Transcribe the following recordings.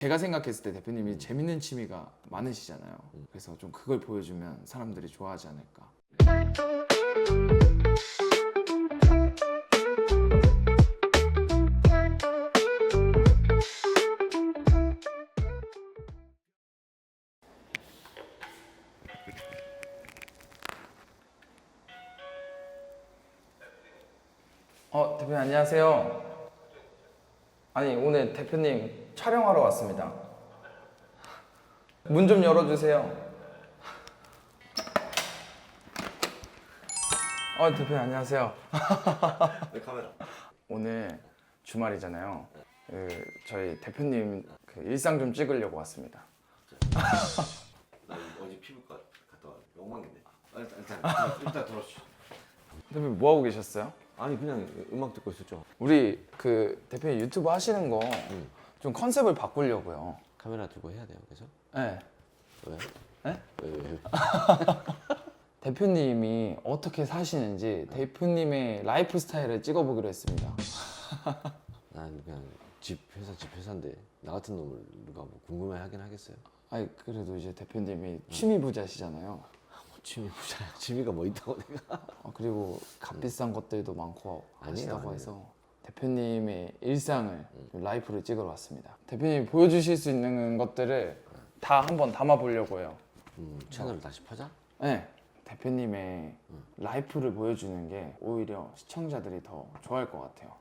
제가 생각했을 때 대표님이 재밌는 취미가 많으시잖아요. 그래서 좀 그걸 보여주면 사람들이 좋아하지 않을까. 어, 대표님 안녕하세요. 아니, 오늘 대표님 촬영하러 왔습니다. 문 좀 열어주세요. 어, 대표님 안녕하세요. 내 카메라. 오늘 주말이잖아요. 그 저희 대표님 그 일상 좀 찍으려고 왔습니다. 나 이거 어제 피부과 갔다 와. 욕망인데. 아, 일단 일단 일단 들어주시. 대표님 뭐 하고 계셨어요? 아니 그냥 음악 듣고 있었죠. 우리 그 대표님 유튜브 하시는 거좀 컨셉을 바꾸려고요. 카메라 들고 해야 돼요. 그래서 네. 왜? 네? 왜, 왜, 왜? 대표님이 어떻게 사시는지 대표님의 라이프 스타일을 찍어보기로 했습니다. 난 그냥 집 회사 집 회사인데 나 같은 놈을 누가 뭐 궁금해 하긴 하겠어요. 아니 그래도 이제 대표님이 취미 부자시잖아요. 뭐 취미 부자야. 취미가 뭐 있다고 내가? 어, 그리고 값비싼 것들도 많고 아니에요, 하시다고 아니에요. 해서 대표님의 일상을 라이프를 찍으러 왔습니다. 대표님이 보여주실 수 있는 것들을 다 한번 담아 보려고 해요. 음, 채널을 다시 파자. 네. 대표님의 라이프를 보여주는 게 오히려 시청자들이 더 좋아할 것 같아요.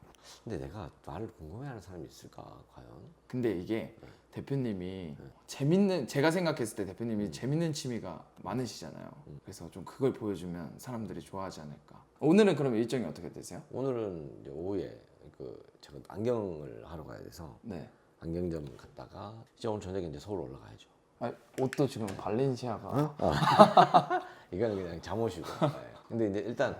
근데 내가 나를 궁금해하는 사람이 있을까 과연? 근데 이게 대표님이 재밌는 제가 생각했을 때 대표님이 재밌는 취미가 많으시잖아요. 그래서 좀 그걸 보여주면 사람들이 좋아하지 않을까. 오늘은 그럼 일정이 어떻게 되세요? 오늘은 이제 오후에 그 제가 안경을 하러 가야 돼서 네. 안경점 갔다가 이제 오늘 저녁에 이제 서울 올라가야죠. 아, 옷도 지금 발렌시아가 이거는 그냥 잠옷이고. 네. 근데 이제 일단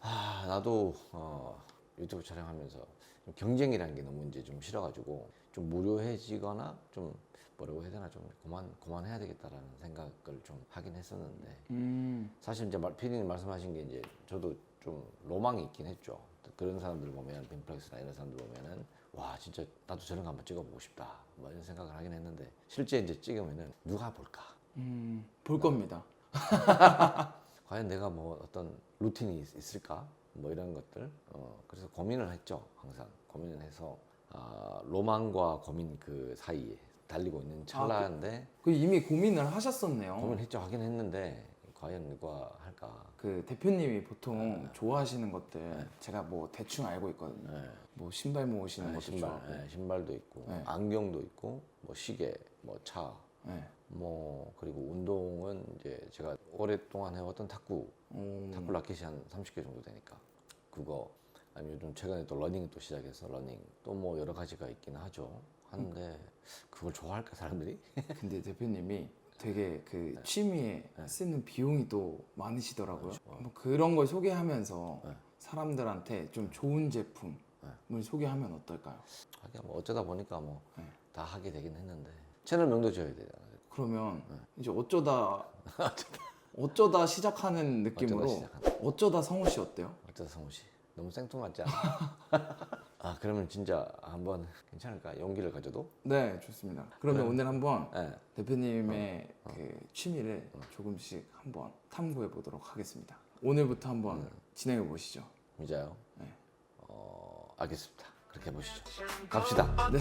아, 나도 어, 유튜브 촬영하면서 좀 경쟁이라는 게 너무 이제 좀 싫어가지고 좀 무료해지거나 좀 뭐라고 해야 되나 좀 그만 그만해야 되겠다라는 생각을 좀 하긴 했었는데 음, 사실 이제 말- 피디님 말씀하신 게 이제 저도 좀 로망이 있긴 했죠. 그런 사람들 보면 빈플렉스나 이런 사람들 보면은 와 진짜 나도 저런 거 한번 찍어보고 싶다 뭐 이런 생각을 하긴 했는데 실제 이제 찍으면은 누가 볼까? 음, 볼 겁니다. 과연 내가 뭐 어떤 루틴이 있- 있을까? 뭐 이런 것들. 어, 그래서 고민을 했죠. 항상 고민을 해서 아, 로망과 고민 그 사이에 달리고 있는 찰나인데 그 이미 고민을 하셨었네요. 고민했죠. 하긴 했는데 과연 누가 할까? 그 대표님이 보통 좋아하시는 것들 제가 뭐 대충 알고 있거든요. 네. 뭐 신발 모으시는 네, 것도 신발. 네, 신발도 있고 네. 안경도 있고 뭐 시계, 뭐 차, 네. 뭐 그리고 운동은 이제 제가 오랫동안 해왔던 탁구 음, 탁구 라켓이 한 30개 정도 되니까 그거 아니면 요즘 최근에 또 러닝 또 시작해서 러닝 또 뭐 여러 가지가 있긴 하죠 하는데 그걸 좋아할까 사람들이 근데 대표님이 되게 그 취미에 쓰는 비용이 또 많으시더라고요. 뭐 그런 걸 소개하면서 네. 사람들한테 좀 좋은 제품을 소개하면 어떨까요? 하긴 뭐 어쩌다 보니까 뭐다 네. 하게 되긴 했는데 채널명도 지어야 되잖아요 그러면 네. 이제 어쩌다 어쩌다 시작하는 느낌으로 어쩌다 시작하는. 어쩌다 성우 씨 어때요? 어쩌다 성우 씨 너무 생뚱맞지 않아? 아 그러면 진짜 한번 괜찮을까 용기를 가져도 네, 좋습니다. 그러면 오늘 한번 네. 대표님의 그 취미를 조금씩 한번 탐구해 보도록 하겠습니다. 오늘부터 한번 진행해 보시죠. 진짜요? 네. 어 알겠습니다 그렇게 해보시죠. 갑시다. I'm